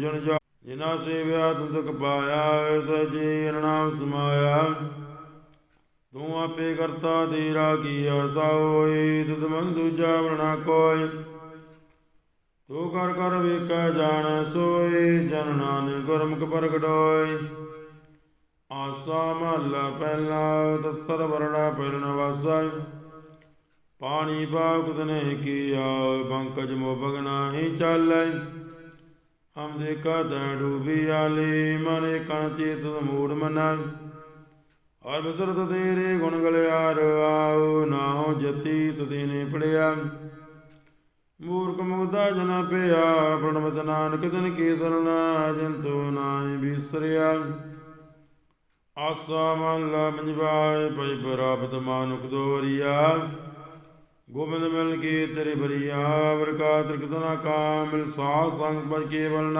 ਜਨ ਜਾ। ਜਿਨਾ ਸੇਵਿਆ ਤੁਮ ਪਾਇਆ ਐਸ ਜੀ ਨਾਮ ਸਮਾਇਆ। ਤੂੰ ਆਪੇ ਕਰਤਾ ਤੇਰਾ ਕੀਆ ਸੋਈ ਤੁਧ ਮਨ ਦੂਜਾ ਬਣਾ ਕੋਈ। ਤੂੰ ਕਰ ਕਰ ਵੇਖੈ ਜਾਣ, ਸੋਈ ਜਨ ਨਾਨਕ ਗੁਰਮੁਖ ਪ੍ਰਗਟੋਈ ਆਸਾ ਮਹਲਾ ਪਹਿਲਾ ਤਤਰ ਵਰਣਾ ਪਹਿਲਨ ਵਾਸਾ। ਪਾਣੀ ਪਾਕ ਤਨੇ ਕੀਆ, ਪੰਕਜ ਮੋ ਬਗਨਾ ਹੀ ਚਾਲੈ। ਹਮ ਦੇਖਾ ਤੈ ਡੂਬੀ ਆਲੀ ਮਨੇ ਕਣ ਚੇਤ ਮੂੜ ਮਨਾ ਔਰ ਬਸਰਤ ਤੇਰੇ ਗੁਣ ਗਲਿਆਰ ਆਉ ਨਾਉ ਜਤੀ ਸਦੀਨੇ ਪੜਿਆ ਮੂਰਖ ਮੁਗਦਾ ਜਨ ਪਿਆ ਪ੍ਰਣਵਤ ਨਾਨਕ ਤਨ ਕੀ ਸਰਣਾ ਜੰਤੂ ਨਾਹੀ ਬਿਸਰਿਆ। ਆਸਾ ਮਨ ਲਾ ਮੰਜਵਾਏ ਪਈ ਪ੍ਰਾਪਤ ਮਾਨੁਕ ਦੋਰੀਆ। ਗੋਬਿੰਦ ਮਿਲ ਕੇ ਤੇਰੇ ਬਰੀਆ ਵਰਕਾ ਤ੍ਰਿਕਤਨਾ ਕਾ ਮਿਲ ਸਾਧ ਸੰਗ ਪਰ ਕੇਵਲ ਨਾ